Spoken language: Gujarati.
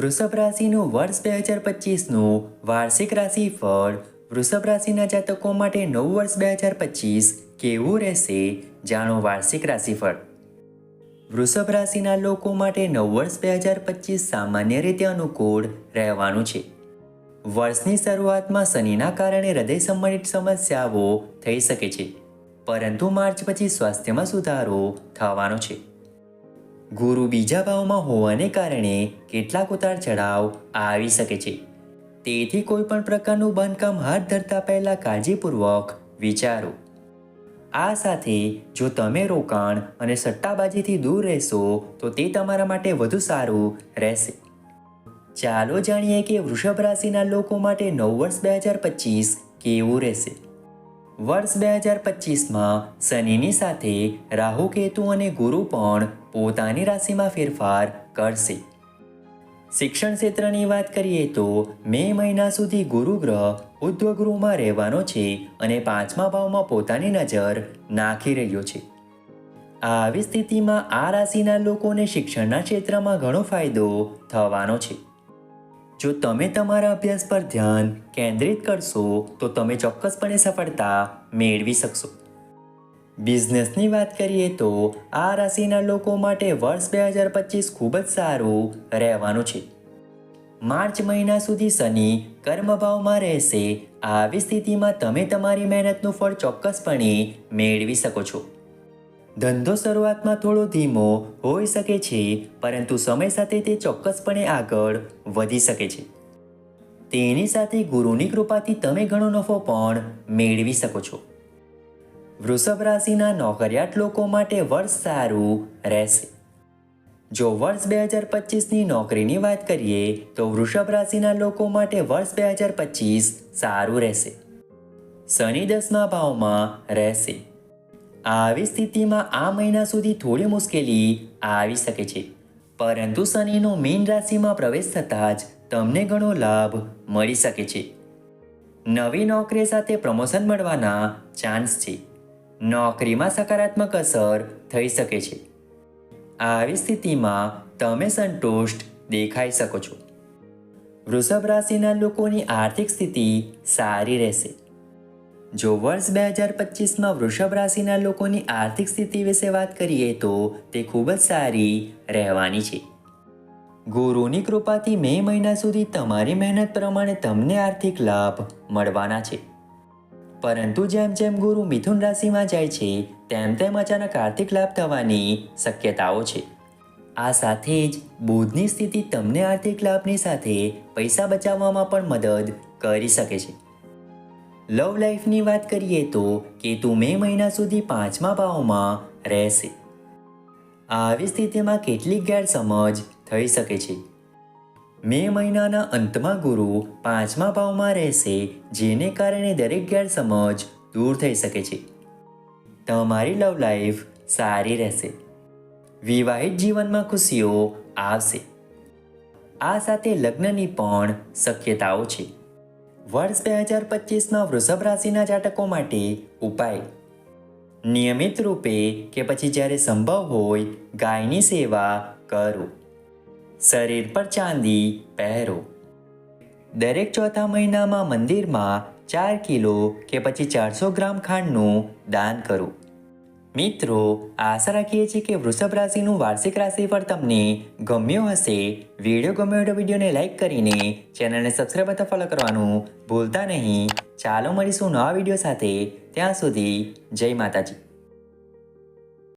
વૃષભ રાશિનું વર્ષ બે હજાર પચીસનું વાર્ષિક રાશિફળ. વૃષભ રાશિના જાતકો માટે નવું વર્ષ બે હજાર પચીસ કેવું રહેશે? જાણો વાર્ષિક રાશિફળ. વૃષભ રાશિના લોકો માટે નવ વર્ષ બે હજાર પચીસ સામાન્ય રીતે અનુકૂળ રહેવાનું છે. વર્ષની શરૂઆતમાં શનિના કારણે હૃદય સંબંધિત સમસ્યાઓ થઈ શકે છે. પરંતુ માર્ચ પછી સ્વાસ્થ્યમાં સુધારો થવાનો છે. ગુરુ બીજા ભાવમાં હોવાને કારણે કેટલાક ઉતાર ચઢાવ આવી શકે છે. તેથી કોઈ પણ પ્રકારનું બાંધકામ હાથ ધરતા પહેલા કાળજીપૂર્વક વિચારો. આ સાથે જો તમે રોકાણ અને સટ્ટાબાજીથી દૂર રહેશો, તો તે તમારા માટે વધુ સારું રહેશે. ચાલો જાણીએ કે વૃષભ રાશિના લોકો માટે નવ વર્ષ બે હજાર પચીસ કેવું રહેશે? વર્ષ બે હજાર પચીસમાં શનિની સાથે રાહુ, કેતુ અને ગુરુ પણ પોતાની રાશિમાં ફેરફાર કરશે. શિક્ષણ ક્ષેત્રની વાત કરીએ તો મે મહિના સુધી ગુરુ ગ્રહ ઉદ્ધવ ગૃહમાં રહેવાનો છે અને પાંચમા ભાવમાં પોતાની નજર નાખી રહ્યો છે. આવી સ્થિતિમાં આ રાશિના લોકોને શિક્ષણના ક્ષેત્રમાં ઘણો ફાયદો થવાનો છે. જો તમે તમારા અભ્યાસ પર ધ્યાન કેન્દ્રિત કરશો, તો તમે ચોક્કસપણે સફળતા મેળવી શકશો. બિઝનેસની વાત કરીએ તો, આ રાશિના લોકો માટે વર્ષ બે હજાર પચીસ ખૂબ જ સારું રહેવાનું છે. માર્ચ મહિના સુધી શનિ કર્મભાવમાં રહેશે. આવી સ્થિતિમાં તમે તમારી મહેનતનું ફળ ચોક્કસપણે મેળવી શકો છો. ધંધો શરૂઆતમાં થોડો ધીમો હોઈ શકે છે, પરંતુ સમય સાથે તે ચોક્કસપણે આગળ વધી શકે છે. તેની સાથે ગુરુની કૃપાથી તમે ઘણો નફો પણ મેળવી શકો છો. વૃષભ રાશિના નોકરિયાત લોકો માટે વર્ષ સારું રહેશે. જો વર્ષ બે હજાર પચીસની નોકરીની વાત કરીએ, તો વૃષભ રાશિના લોકો માટે વર્ષ બે હજાર પચીસ સારું રહેશે. શનિ દસમા ભાવમાં રહેશે. આવી સ્થિતિમાં આ મહિના સુધી થોડી મુશ્કેલી આવી શકે છે. પરંતુ શનિનો મીન રાશિમાં પ્રવેશ થતાં જ તમને ઘણો લાભ મળી શકે છે. નવી નોકરી સાથે પ્રમોશન મળવાના ચાન્સ છે. નોકરીમાં સકારાત્મક અસર થઈ શકે છે. આવી સ્થિતિમાં તમે સંતુષ્ટ દેખાઈ શકો છો. વૃષભ રાશિના લોકોની આર્થિક સ્થિતિ સારી રહેશે. જો વર્ષ બે હજાર પચીસમાં વૃષભ રાશિના લોકોની આર્થિક સ્થિતિ વિશે વાત કરીએ તો તે ખૂબ જ સારી રહેવાની છે. ગુરુની કૃપાથી મે મહિના સુધી તમારી મહેનત પ્રમાણે તમને આર્થિક લાભ મળવાના છે. પરંતુ જેમ જેમ ગુરુ મિથુન રાશિમાં જાય છે, તેમ તેમ અચાનક આર્થિક લાભ થવાની શક્યતાઓ છે. આ સાથે જ બુધની સ્થિતિ તમને આર્થિક લાભની સાથે પૈસા બચાવવામાં પણ મદદ કરી શકે છે. લવ લાઈફની વાત કરીએ તો કેતુ મે મહિના સુધી પાંચમા ભાવમાં રહેશે. આવી સ્થિતિમાં કેટલીક ગેરસમજ થઈ શકે છે. મે મહિનાના અંતમાં ગુરુ પાંચમા ભાવમાં રહેશે, જેને કારણે દરેક ગેરસમજ દૂર થઈ શકે છે. તમારી લવ લાઈફ સારી રહેશે. વિવાહિત જીવનમાં ખુશીઓ આવશે. આ સાથે લગ્નની પણ શક્યતાઓ છે. વર્ષ બે હજાર પચીસના વૃષભ રાશિના જાતકો માટે ઉપાય. નિયમિત રૂપે કે પછી જ્યારે સંભવ હોય, ગાયની સેવા કરો. શરીર પર ચાંદી પહેરો. દરેક ચોથા મહિનામાં મંદિરમાં ચાર કિલો કે પછી ચારસો ગ્રામ ખાંડનું દાન કરો. મિત્રો, આશા રાખીએ છીએ કે વૃષભ રાશિનું વાર્ષિક રાશિફળ તમને ગમ્યો હશે. વીડિયો ગમ્યો તો વિડીયોને લાઇક કરીને ચેનલને સબસ્ક્રાઈબ અથવા ફોલો કરવાનું ભૂલતા નહીં. ચાલો મળીશું નવા વીડિયો સાથે. ત્યાં સુધી જય માતાજી.